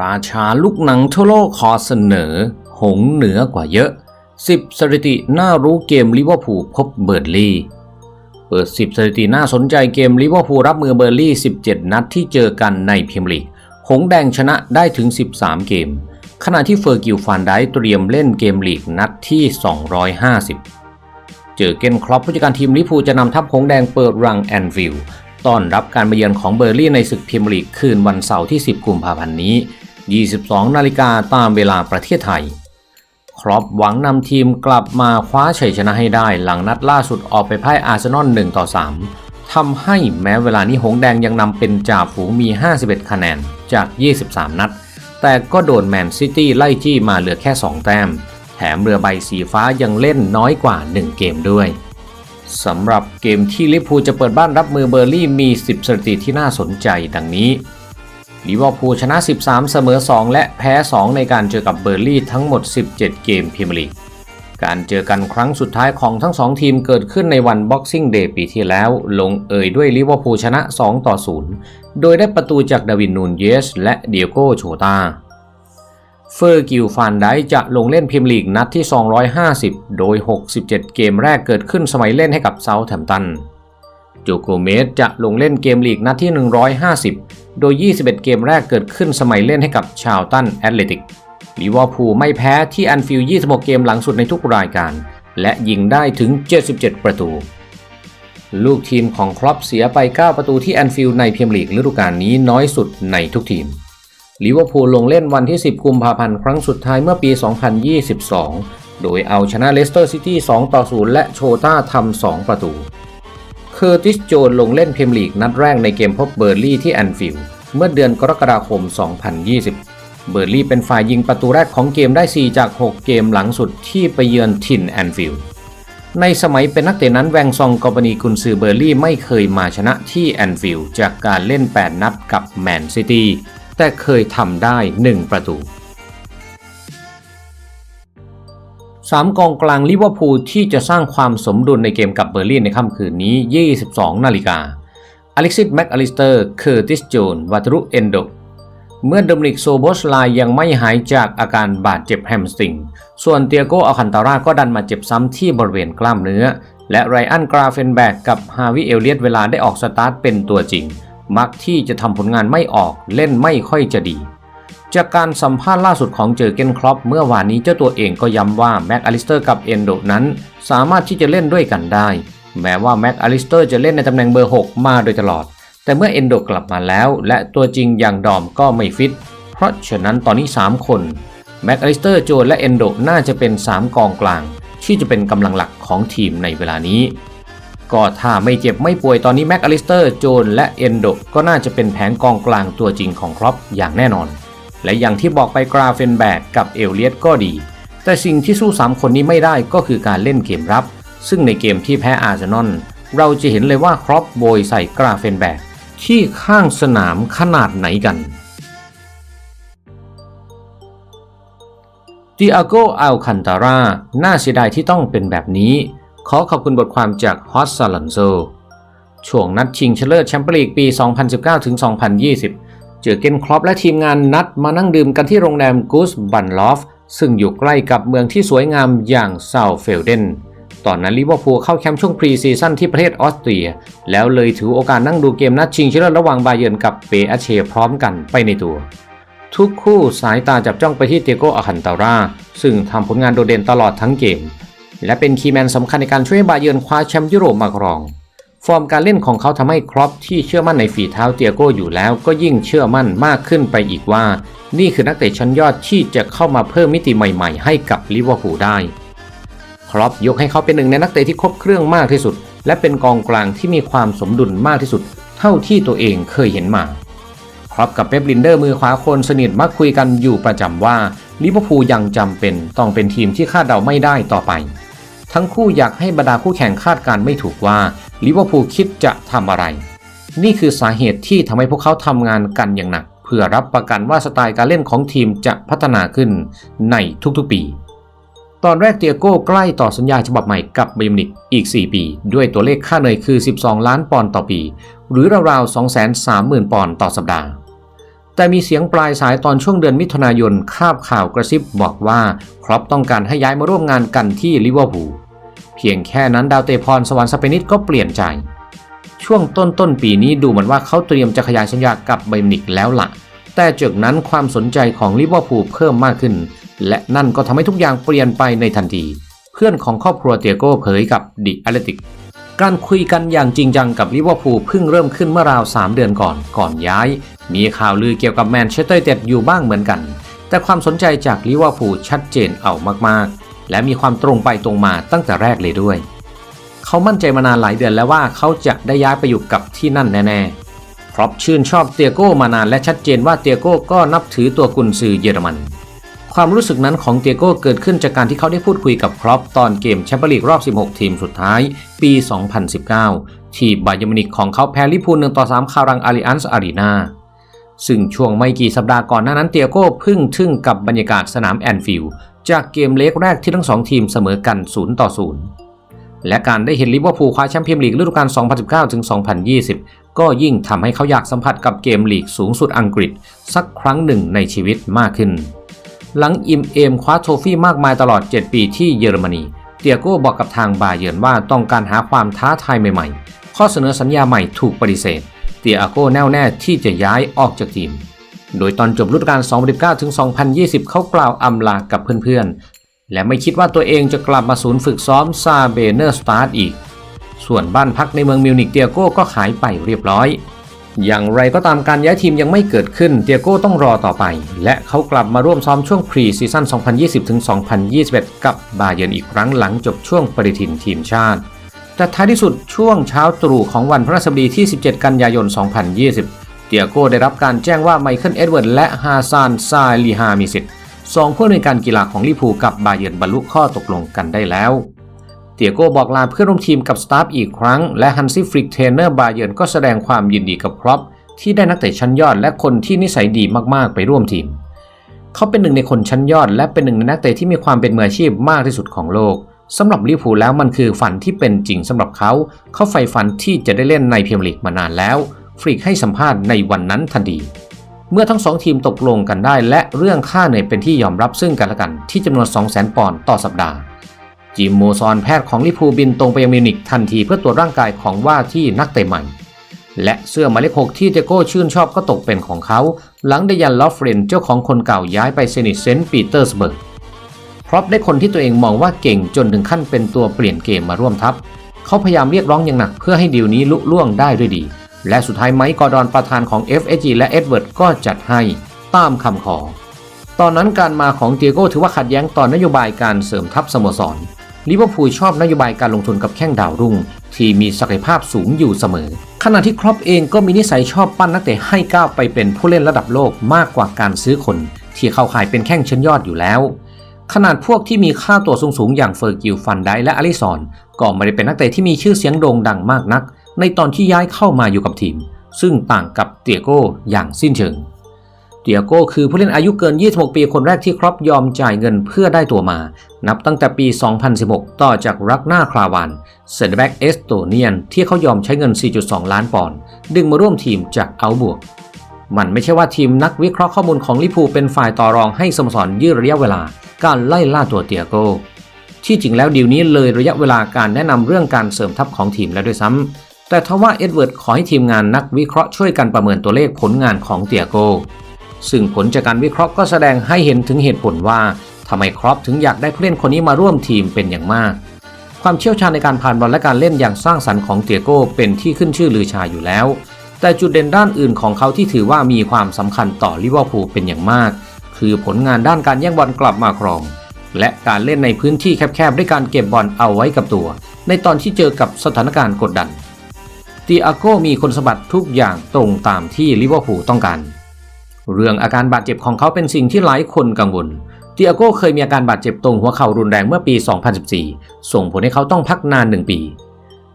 ราชาลูกหนังทั่วโลกขอเสนอ หงเหนือกว่าเยอะ 10 สถิติน่ารู้เกมลิเวอร์พูลพบเบิร์ลีย์เปิด 10 สถิติน่าสนใจเกมลิเวอร์พูลรับมือเบอร์ลี่ 17 นัดที่เจอกันในพรีเมียร์ลีก หงแดงชนะได้ถึง 13 เกม ขณะที่เฟอร์กิลฟานไดค์เตรียมเล่นเกมลีกนัดที่ 250 เจอเกนครอปผู้จัดการทีมลิเวอร์พูลจะนำทัพหงแดงเปิดรังแอนฟิลด์ต้อนรับการมาเยือนของเบอร์ลี่ในศึกพรีเมียร์ลีกคืนวันเสาร์ที่ 10 กุมภาพันธ์นี้ 22 นาฬิกาตามเวลาประเทศไทย ครอปหวังนำทีมกลับมาคว้าชัยชนะให้ได้หลังนัดล่าสุดออกไปพ่ายอาร์เซนอล1ต่อ3ทำให้แม้เวลานี้หงแดงยังนำเป็นจ่าฝูงมี 51 คะแนนจาก 23 นัด แต่ก็โดนแมนซิตี้ไล่จี้มาเหลือแค่ 2 แต้ม แถมเรือใบสีฟ้ายังเล่นน้อยกว่า 1 เกมด้วยสำหรับเกมที่ลิเวอร์พูลจะเปิดบ้านรับมือเบอร์ลี่มี 10 สถิติที่น่าสนใจดังนี้ ลิเวอร์พูลชนะ 13 เสมอ 2 และแพ้ 2 ในการเจอกับเบอร์ลี่ทั้งหมด 17 เกมพรีเมียร์ลีก การเจอกันครั้งสุดท้ายของทั้ง 2 ทีมเกิดขึ้นในวัน Boxing Day ปีที่แล้ว ลงเอยด้วยลิเวอร์พูลชนะ 2 ต่อ 0 โดยได้ประตูจากดาวินนูนเยส และเดียโกโชตาเฟอร์กิลฟานไดจะลงเล่นพรีเมียร์ลีกนัดที่ 250 โดย 67 เกมแรกเกิดขึ้นสมัยเล่นให้กับเซาท์แฮมป์ตัน โจโกเมสจะลงเล่นเกมลีกนัดที่ 150 โดย 21 เกมแรกเกิดขึ้นสมัยเล่นให้กับชาวตันแอตเลติกลิเวอร์พูลไม่แพ้ที่แอนฟิลด์26 เกมหลังสุดในทุกรายการ และยิงได้ถึง 77 ประตู ลูกทีมของครอปเสียไป 9 ประตูที่แอนฟิลด์ในเมียร์ลีกฤดูกาลนี้น้อยสุดในทุกทีมลิเวอร์พูลลงเล่นวันที่ 10 กุมภาพันธ์ครั้งสุดท้ายเมื่อปี 2022 โดยเอาชนะเลสเตอร์ซิตี้ 2 ต่อ 0 และโชต้าทำ 2 ประตู เคอร์ติสโจนลงเล่นเพมลีกนัดแรกในเกมพบเบอร์ลี่ที่แอนฟิลด์เมื่อเดือนกรกฎาคม 2020 เบอร์ลี่เป็นฝ่ายยิงประตูแรกของเกมได้ 4 จาก 6 เกมหลังสุดที่ไปเยือนถิ่นแอนฟิลด์ในสมัยเป็นนักเตะนั้นแวงซองกอบนีกุนซือเบอร์ลี่ไม่เคยมาชนะที่แอนฟิลด์จากการเล่น 8 นัดกับแมนซิตี้แต่เคยทำได้ 1 ประตู 3 กองกลางลิเวอร์พูลที่จะสร้างความสมดุลในเกมกับเบอร์ลินในค่ำคืนนี้ 22 นาฬิกาอเล็กซิสแม็กอลิสเตอร์ เคอร์ติสโจนวัตรุเอนโด เมื่อโดมินิกโซโบสไลยังไม่หายจากอาการบาดเจ็บแฮมสตริง ส่วนเตียโกอัคันตาร่าก็ดันมาเจ็บซ้ำที่บริเวณกล้ามเนื้อ และไรอันกราเฟนแบกกับฮาวิเอลเลียตเวลาได้ออกสตาร์ทเป็นตัวจริง มักที่จะทำผลงานไม่ออกเล่นไม่ค่อยจะดี จากการสัมภาษณ์ล่าสุดของเจอเกนครอปเมื่อวานนี้เจ้าตัวเองก็ย้ำว่าแม็กอลิสเตอร์กับเอนโดนั้น สามารถที่จะเล่นด้วยกันได้ แม้ว่าแม็กอลิสเตอร์จะเล่นในตำแหน่งเบอร์ 6 มาโดยตลอด แต่เมื่อเอนโดกลับมาแล้ว และตัวจริงอย่างดอมก็ไม่ฟิต เพราะฉะนั้นตอนนี้ 3 คนแม็กอลิสเตอร์โจนและเอนโดน่าจะเป็น 3 กองกลาง ที่จะเป็นกำลังหลักของทีมในเวลานี้ก็ถ้าไม่เจ็บไม่ป่วยตอนนี้แม็กอลิสเตอร์โจนและเอนโดก็น่าจะเป็นแผงกองกลางตัวจริงของครอปอย่างแน่นอน และอย่างที่บอกไปกราเฟนแบกกับเอลเลียตก็ดี แต่สิ่งที่สู้ 3 คนนี้ไม่ได้ก็คือการเล่นเกมรับ ซึ่งในเกมที่แพ้อาร์เซนอลเราจะเห็นเลยว่าครอปโบยใส่กราเฟนแบกที่ข้างสนามขนาดไหนกันดิอาโกอัลคันตาร่าน่าเสียดายที่ต้องเป็นแบบนี้ ขอขอบคุณบทความจากฮอสซาลันโซ ช่วงนัดชิงชนะเลิศแชมเปี้ยนลีกปี 2019-2020 เจอเกนครอปและทีมงานนัดมานั่งดื่มกันที่โรงแรมกูสบันลอฟซึ่งอยู่ใกล้กับเมืองที่สวยงามอย่างเซาเฟลเดนตอนนั้นลิเวอร์พูลเข้าแคมป์ช่วงพรีซีซั่นที่ประเทศออสเตรีย แล้วเลยถือโอกาสนั่งดูเกมนัดชิงชนะเลิศระหว่างบาเยิร์นกับเปอเชพร้อมกันไปในตัว ทุกคู่สายตาจับจ้องไปที่เตียโกอาคันตาร่าซึ่งทำผลงานโดดเด่นตลอดทั้งเกม และเป็นคีย์แมนสำคัญในการช่วยบาเยิร์นคว้าแชมป์ยุโรปมาครอง ฟอร์มการเล่นของเขาทำให้ครอปที่เชื่อมั่นในฝีเท้าเตียโกอยู่แล้ว ก็ยิ่งเชื่อมั่นมากขึ้นไปอีกว่า นี่คือนักเตะชั้นยอดที่จะเข้ามาเพิ่มมิติใหม่ๆ ให้กับลิเวอร์พูลได้ ครอปยกให้เขาเป็นหนึ่งในนักเตะที่ครบเครื่องมากที่สุด และเป็นกองกลางที่มีความสมดุลมากที่สุด เท่าที่ตัวเองเคยเห็นมา ครอปกับเป๊ปลินเดอร์มือขวาคนสนิทมักคุยกันอยู่ประจำว่าลิเวอร์พูลยังจำเป็นต้องเป็นทีมที่คาดเดาไม่ได้ต่อไป ทั้งคู่อยากให้บรรดาคู่แข่งคาดการไม่ถูกว่า ลิเวอร์พูลคิดจะทำอะไร นี่คือสาเหตุที่ทำให้พวกเขาทำงานกันอย่างหนัก เพื่อรับประกันว่าสไตล์การเล่นของทีมจะพัฒนาขึ้นในทุกๆปี ตอนแรกเตียโก้ใกล้ต่อสัญญาฉบับใหม่กับเบยมินิกอีก 4 ปี ด้วยตัวเลขค่าเหนื่อยคือ 12 ล้านปอนด์ต่อปี หรือราวๆ230,000 ปอนด์ต่อสัปดาห์แต่มีเสียงปลายสายตอนช่วงเดือนมิถุนายนคาบข่าวกระซิบบอกว่า ครอปต้องการให้ย้ายมาร่วมงานกันที่ลิเวอร์พูล เพียงแค่นั้นดาวเตพรสวรรค์สเปนิสก็เปลี่ยนใจ ช่วงต้นต้นปีนี้ดูเหมือนว่าเขาเตรียมจะขยายสัญญากับไบมินิกแล้วละ่ะ แต่จากนั้นความสนใจของลิเวอร์พูลเพิ่มมากขึ้น และนั่นก็ทำให้ทุกอย่างเปลี่ยนไปในทันที เพื่อนของครอบครัวเตียโก้เผยกับดิอ t เลติกการคุยกันอย่างจริงจังกับลิเวอร์พูลเพิ่งเริ่มขึ้นเมื่อราว 3 เดือนก่อนก่อนย้าย มีข่าวลือเกี่ยวกับแมนเชสเตอร์ยูไนเต็ดอยู่บ้างเหมือนกัน แต่ความสนใจจากลิเวอร์พูลชัดเจนเอามากๆ และมีความตรงไปตรงมาตั้งแต่แรกเลยด้วย เขามั่นใจมานานหลายเดือนแล้วว่าเขาจะได้ย้ายไปอยู่กับที่นั่นแน่ๆครอปชื่นชอบเตียโก้มานานและชัดเจนว่าเตียโก้ก็นับถือตัวกุนซือเยอรมัน ความรู้สึกนั้นของเตียโก้เกิดขึ้นจากการที่เขาได้พูดคุยกับครอปตอนเกมแชมเปี้ยนลีกรอบ 16 ทีมสุดท้าย ปี 2019 ที่บาเยอร์มินิกของเขาแพ้ลิพูล1ต่อ3คารังอาริอันส์อารีนาซึ่งช่วงไม่กี่สัปดาห์ก่อนหน้านั้นเตียโก้พึ่งทึ่งกับบรรยากาศสนามแอนฟิลด์ จากเกมเล็กแรกที่ทั้งสองทีมเสมอกัน 0 ต่อ 0 และการได้เห็นลิเวอร์พูลคว้าแชมเปี้ยนลีกฤดูกาล 2019ถึง2020 ก็ยิ่งทำให้เขาอยากสัมผัสกับเกมลีกสูงสุดอังกฤษ สักครั้งหนึ่งในชีวิตมากขึ้น หลังอิมเอมคว้าโทฟี่มากมายตลอด 7 ปีที่เยอรมนี เตียโก้บอกกับทางบาเยิร์นว่าต้องการหาความท้าทายใหม่ๆ ข้อเสนอสัญญาใหม่ถูกปฏิเสธ เตียโก้แน่วแน่ที่จะย้ายออกจากทีม โดยตอนจบฤดูกาล2019ถึง2020 เขากล่าวอำลากับเพื่อนๆ และไม่คิดว่าตัวเองจะกลับมาศูนย์ฝึกซ้อมซาเบเนอร์สตาร์อีก ส่วนบ้านพักในเมืองมิวนิกเตียโก้ก็ขายไปเรียบร้อย อย่างไรก็ตามการย้ายทีมยังไม่เกิดขึ้นเตียโก้ต้องรอต่อไป และเขากลับมาร่วมซ้อมช่วงพรีซีซั่น2020-2021 กับบาเยิร์นอีกครั้งหลังจบช่วงปฏิทินทีมชาติแต่ท้ายที่สุดช่วงเช้าตรู่ของวันพฤหัสบดีที่ 17 กันยายน 2020 เตียโก้ได้รับการแจ้งว่าไมเคิลเอ็ดเวิร์ดและฮาซานซาลีฮามิสิตสองผู้อำนวยการกีฬาของลิพูกับบาเยิร์นบรรลุข้อตกลงกันได้แล้ว เตียโก้บอกลาเพื่อนร่วมทีมกับสตาฟอีกครั้ง และฮันซี่ฟริกเทรนเนอร์บาเยิร์นก็แสดงความยินดีกับครอปที่ได้นักเตะชั้นยอดและคนที่นิสัยดีมากๆไปร่วมทีม เขาเป็นหนึ่งในคนชั้นยอด และเป็นหนึ่งในนักเตะที่มีความเป็นมืออาชีพมากที่สุดของโลกสำหรับลิพูแล้วมันคือฝันที่เป็นจริงสำหรับเขา เขาใฝ่ฝันที่จะได้เล่นในพรีเมียร์ลีกมานานแล้ว ฟริกให้สัมภาษณ์ในวันนั้นทันทีเมื่อทั้งสองทีมตกลงกันได้ และเรื่องค่าเหนื่อยเป็นที่ยอมรับซึ่งกันและกันที่จำนวน 200,000 ปอนด์ต่อสัปดาห์ จิมโมซอนแพทย์ของลิพูบินตรงไปยังมิวนิกทันทีเพื่อตรวจร่างกายของว่าที่นักเตะใหม่ และเสื้อหมายเลขหกที่เจโก้ชื่นชอบก็ตกเป็นของเขา หลังเดยันลอฟเรนเจ้าของคนเก่าย้ายไปเซนิตเซนต์ปีเตอร์สเบิร์กพร็อพได้คนที่ตัวเองมองว่าเก่งจนถึงขั้นเป็นตัวเปลี่ยนเกมมาร่วมทัพ เขาพยายามเรียกร้องอย่างหนักเพื่อให้ดีลนี้ลุล่วงได้ด้วยดี และสุดท้ายไมค์กอร์ดอนประธานของ FSG และเอ็ดเวิร์ดก็จัดให้ตามคำขอ ตอนนั้นการมาของเตียโก้ถือว่าขัดแย้งต่อนนโยบายการเสริมทัพสโมสรลิเวอร์พูลชอบนโยบายการลงทุนกับแข้งดาวรุ่ง ที่มีศักยภาพสูงอยู่เสมอ ขณะที่ครอปเองก็มีนิสัยชอบปั้นนักเตะให้ก้าวไปเป็นผู้เล่นระดับโลกมากกว่าการซื้อคน ที่เข้าขายเป็นแข้งชั้นยอดอยู่แล้ว ขนาดพวกที่มีค่าตัวสูงๆอย่างเฟอร์กิลฟันไดและอลิซอน ก็ไม่ได้เป็นนักเตะที่มีชื่อเสียงโด่งดังมากนัก ในตอนที่ย้ายเข้ามาอยู่กับทีม ซึ่งต่างกับเตียโก้อย่างสิ้นเชิง เตียโก้คือผู้เล่นอายุเกิน 26 ปีคนแรกที่ครอปยอมจ่ายเงินเพื่อได้ตัวมา นับตั้งแต่ปี 2016 ต่อจากรักหน้าคลาวานเซนแบ็กเอสโตเนียนที่เขายอมใช้เงิน 4.2 ล้านปอนด์ดึงมาร่วมทีมจากเอาบวกมันไม่ใช่ว่าทีมนักวิเคราะห์ข้อมูลของลิพูเป็นฝ่ายต่อรองให้สโมสรยืดระยะเวลา การไล่ล่าตัวเตียโก้ที่จริงแล้วดีลนี้เลยระยะเวลาการแนะนำเรื่องการเสริมทัพของทีมแล้วด้วยซ้ำ แต่ทว่าเอ็ดเวิร์ดขอให้ทีมงานนักวิเคราะห์ช่วยกันประเมินตัวเลขผลงานของเตียโก้ซึ่งผลจากการวิเคราะห์ก็แสดงให้เห็นถึงเหตุผลว่าทำไมครอปถึงอยากได้ผู้เล่นคนนี้มาร่วมทีมเป็นอย่างมาก ความเชี่ยวชาญในการผ่านบอลและการเล่นอย่างสร้างสรรค์ของเตียโก้เป็นที่ขึ้นชื่อลือชาอยู่แล้ว แต่จุดเด่นด้านอื่นของเขาที่ถือว่ามีความสำคัญต่อลิเวอร์พูลเป็นอย่างมาก คือผลงานด้านการแย่งบอลกลับมาครอง และการเล่นในพื้นที่แคบๆด้วยการเก็บบอลเอาไว้กับตัว ในตอนที่เจอกับสถานการณ์กดดัน ตีอาโก้มีคนสมบัติทุกอย่างตรงตามที่ลิเวอร์พูลต้องการ เรื่องอาการบาดเจ็บของเขาเป็นสิ่งที่หลายคนกังวลติอาโก้เคยมีอาการบาดเจ็บตรงหัวเข่ารุนแรงเมื่อปี 2014 ส่งผลให้เขาต้องพักนานหนึ่งปี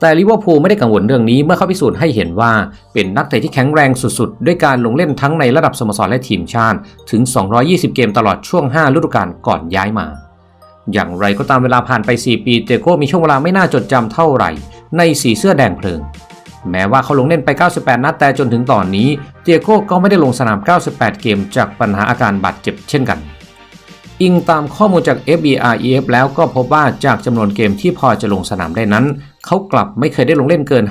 แต่ลิเวอร์พูลไม่ได้กังวลเรื่องนี้เมื่อเขาพิสูจน์ให้เห็นว่าเป็นนักเตะที่แข็งแรงสุดๆ ด้วยการลงเล่นทั้งในระดับสโมสรและทีมชาติ ถึง 220 เกมตลอดช่วง 5 ฤดูกาลก่อนย้ายมา อย่างไรก็ตามเวลาผ่านไป 4 ปีเตโก้มีช่วงเวลาไม่น่าจดจำเท่าไหร่ ในสีเสื้อแดงเพลิง แม้ว่าเขาลงเล่นไป 98 นัดแต่จนถึงตอนนี้เตียโก้ก็ไม่ได้ลงสนาม 98 เกมจากปัญหาอาการบาดเจ็บเช่นกัน อิงตามข้อมูลจาก FBREF แล้วก็พบว่าจากจำนวนเกมที่พอจะลงสนามได้นั้น เขากลับไม่เคยได้ลงเล่นเกิน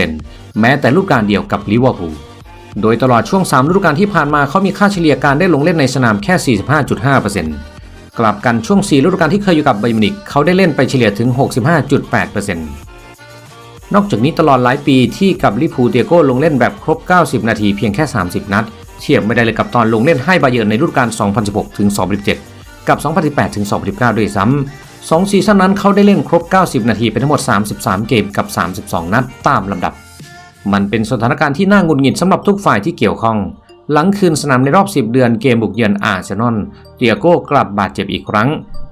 50%แม้แต่ฤดูกกาลเดียวกับลิเวอร์พูลโดยตลอดช่วง 3 ฤดูกาลที่ผ่านมาเขามีค่าเฉลี่ยการได้ลงเล่นในสนามแค่ 45.5%กลับกันช่วง 4 ฤดูกาลที่เคยอยู่กับไบรมินิกเขาได้เล่นไปเฉลี่ยถึง 65.8% นอกจากนี้ตลอดหลายปีที่กับลิพูเตียโก้ลงเล่นแบบครบ 90 นาทีเพียงแค่ 30 นัด เทียบไม่ได้เลยกับตอนลงเล่นให้บาเยิร์นในฤดูกาล 2016 ถึง 2017 กับ 2018 ถึง 2019 ด้วยซ้ำสองซีซั่นนั้นเขาได้เล่นครบ 90 นาทีเป็นทั้งหมด 33 เกมกับ 32 นัดตามลำดับ มันเป็นสถานการณ์ที่น่าหงุดหงิดสำหรับทุกฝ่ายที่เกี่ยวข้อง หลังคืนสนามในรอบ 10 เดือนเกมบุกเยือนอาร์เซนอลเตียโก้กลับบาดเจ็บอีกครั้ง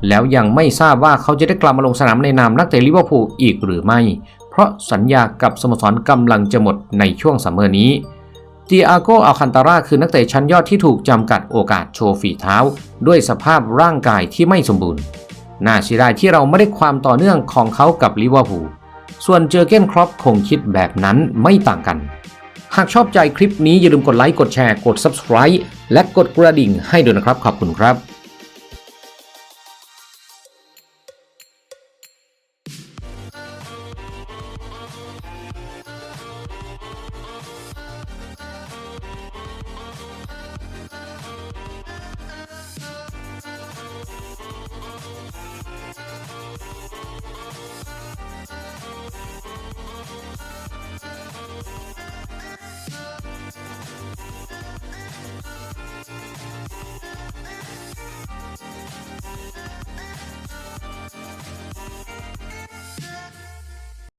แล้วยังไม่ทราบว่าเขาจะได้กลับมาลงสนามในนามนักเตะลิเวอร์พูลอีกหรือไม่ เพราะสัญญากับสโมสรกำลังจะหมดในช่วงซัมเมอร์นี้ตีอาโกอัลคันตาราคือนักเตะชั้นยอดที่ถูกจำกัดโอกาสโชว์ฝีเท้า ด้วยสภาพร่างกายที่ไม่สมบูรณ์ น่าเสียดายที่เราไม่ได้ความต่อเนื่องของเขากับลิเวอร์พูล ส่วนเจอเกนครอปคงคิดแบบนั้นไม่ต่างกัน หากชอบใจคลิปนี้อย่าลืมกดไลค์ กดแชร์ กด Subscribe และกดกระดิ่งให้ด้วยนะครับ ขอบคุณครับ